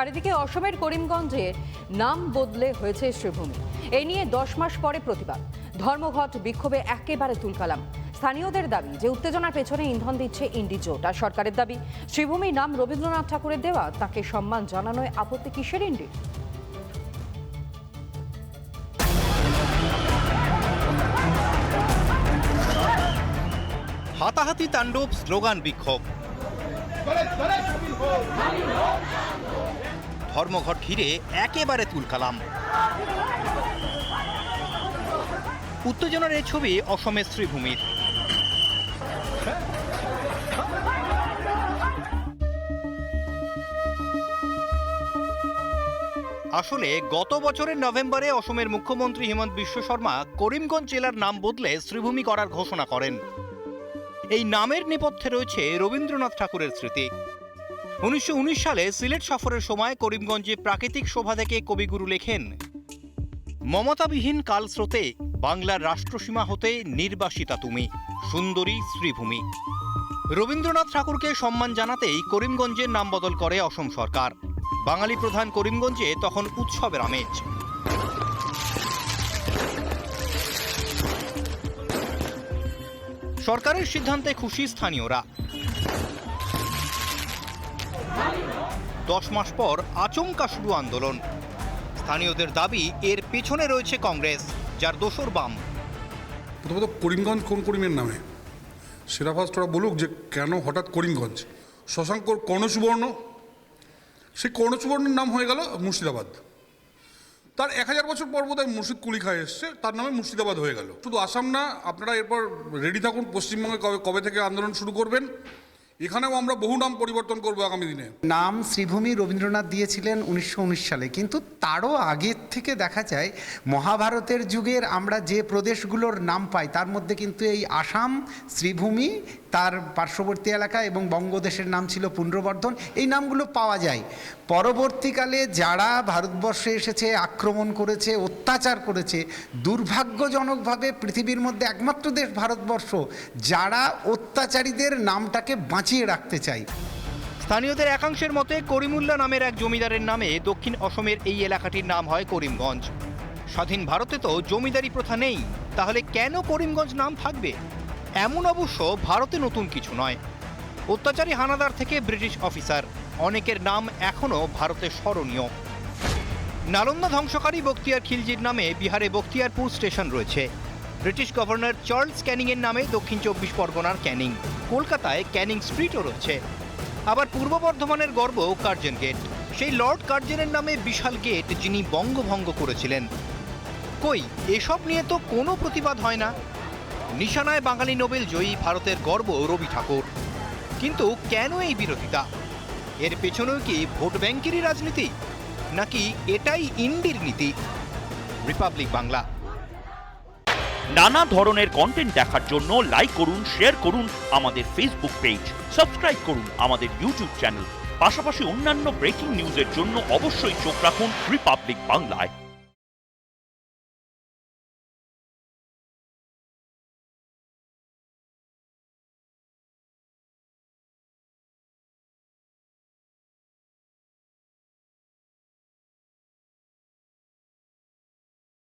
আর এদিকে অসমের করিমগঞ্জে নাম বদলে হয়েছে শ্রীভূমি এই নিয়ে দশ মাস পরে প্রতিবাদ। ধর্মঘট, বিক্ষোভে একেবারে তুলকালাম। স্থানীয়দের দাবি যে উত্তেজনার পেছনে ইন্ধন দিচ্ছে ইন্ডিজোট আর সরকারের দাবি। শ্রীভূমির নাম রবীন্দ্রনাথ ঠাকুরের দেওয়া, তাকে সম্মান জানানোয় আপত্তি কিসের ইন্ডি? হাতাহাতি তাণ্ডব, স্লোগান বিক্ষোভ। ধর্মঘট ঘিরে একেবারে তুলকালাম। উত্তেজনার এই ছবি অসমের শ্রীভূমির। আসলে গত বছরের নভেম্বরে অসমের মুখ্যমন্ত্রী হিমন্ত বিশ্ব শর্মা করিমগঞ্জ জেলার নাম বদলে শ্রীভূমি করার ঘোষণা করেন। এই নামের নেপথ্যে রয়েছে রবীন্দ্রনাথ ঠাকুরের স্মৃতি। উনিশশো উনিশ সালে সিলেট সফরের সময় করিমগঞ্জে প্রাকৃতিক শোভা থেকে কবিগুরু লেখেন, মমতাবিহীন কালস্রোতে বাংলার রাষ্ট্রসীমা হতে নির্বাসিতা তুমি, সুন্দরী শ্রীভূমি। রবীন্দ্রনাথ ঠাকুরকে সম্মান জানাতেই করিমগঞ্জের নাম বদল করে অসম সরকার। বাঙালি প্রধান করিমগঞ্জে তখন উৎসবের আমেজ। সরকারের সিদ্ধান্তে খুশি স্থানীয়রা। দশ মাস পর আচমকা শুরু আন্দোলন। স্থানীয়দের দাবি, এর পেছনে রয়েছে কংগ্রেস, যার দোসর বাম। প্রথমত করিমগঞ্জ কোন করিমের নামে? সেটা ফার্স্ট বলুক যে কেন হঠাৎ করিমগঞ্জ? শশাঙ্কর কর্ণসুবর্ণ? সেই কর্ণসুবর্ণের নাম হয়ে গেল মুর্শিদাবাদ। তার এক হাজার বছর পর বোধহয় মুর্শিদ কুলি খায় এসছে, তার নামে মুর্শিদাবাদ হয়ে গেল। শুধু আসাম না, আপনারা এরপর রেডি থাকুন, পশ্চিমবঙ্গে কবে কবে থেকে আন্দোলন শুরু করবেন। এখানেও আমরা বহু নাম পরিবর্তন করব আগামী দিনে। নাম শ্রীভূমি রবীন্দ্রনাথ দিয়েছিলেন উনিশশো উনিশ সালে। কিন্তু তারও আগের থেকে দেখা যায়, মহাভারতের যুগের আমরা যে প্রদেশগুলোর নাম পাই, তার মধ্যে কিন্তু এই আসাম, শ্রীভূমি তার পার্শ্ববর্তী এলাকা এবং বঙ্গদেশের নাম ছিল পুণ্ড্রবর্ধন এই নামগুলো পাওয়া যায়। পরবর্তীকালে যারা ভারতবর্ষে এসেছে, আক্রমণ করেছে, অত্যাচার করেছে, দুর্ভাগ্যজনকভাবে পৃথিবীর মধ্যে একমাত্র দেশ ভারতবর্ষ, যারা অত্যাচারীদের নামটাকে বাঁচিয়ে রাখতে চায়। স্থানীয়দের একাংশের মতে করিমুল্লা নামের এক জমিদারের নামে দক্ষিণ অসমের এই এলাকাটির নাম হয় করিমগঞ্জ। স্বাধীন ভারতে তো জমিদারি প্রথা নেই। তাহলে কেন করিমগঞ্জ নাম থাকবে? এমন অবশ্য ভারতে নতুন কিছু নয়। অত্যাচারী হানাদার থেকে ব্রিটিশ অফিসার, অনেকের নাম এখনও ভারতে স্মরণীয়। নালন্দা ধ্বংসকারী বক্তিয়ার খিলজির নামে বিহারে বক্তিয়ারপুর স্টেশন রয়েছে। ব্রিটিশ গভর্নর চার্লস ক্যানিংয়ের নামে দক্ষিণ চব্বিশ পরগনার ক্যানিং, কলকাতায় ক্যানিং স্ট্রিটও রয়েছে। আবার পূর্ব বর্ধমানের গর্ব কার্জন গেট, সেই লর্ড কার্জেনের নামে বিশাল গেট যিনি বঙ্গভঙ্গ করেছিলেন। কই, এসব নিয়ে তো কোনো প্রতিবাদ হয় না? নিশানায় বাঙালি নোবেল জয়ী ভারতের গর্ব রবি ঠাকুর। কিন্তু কেন এই বিরোধিতা? এর পেছনেও কি ভোট ব্যাংকেরই রাজনীতি? নাকি এটাই ইন্ডির নীতি? রিপাবলিক বাংলা। নানা ধরনের কন্টেন্ট দেখার জন্য লাইক করুন শেয়ার করুন আমাদের ফেসবুক পেজ সাবস্ক্রাইব করুন আমাদের ইউটিউব চ্যানেল পাশাপাশি অন্যান্য ব্রেকিং নিউজের জন্য অবশ্যই চোখ রাখুন রিপাবলিক বাংলায়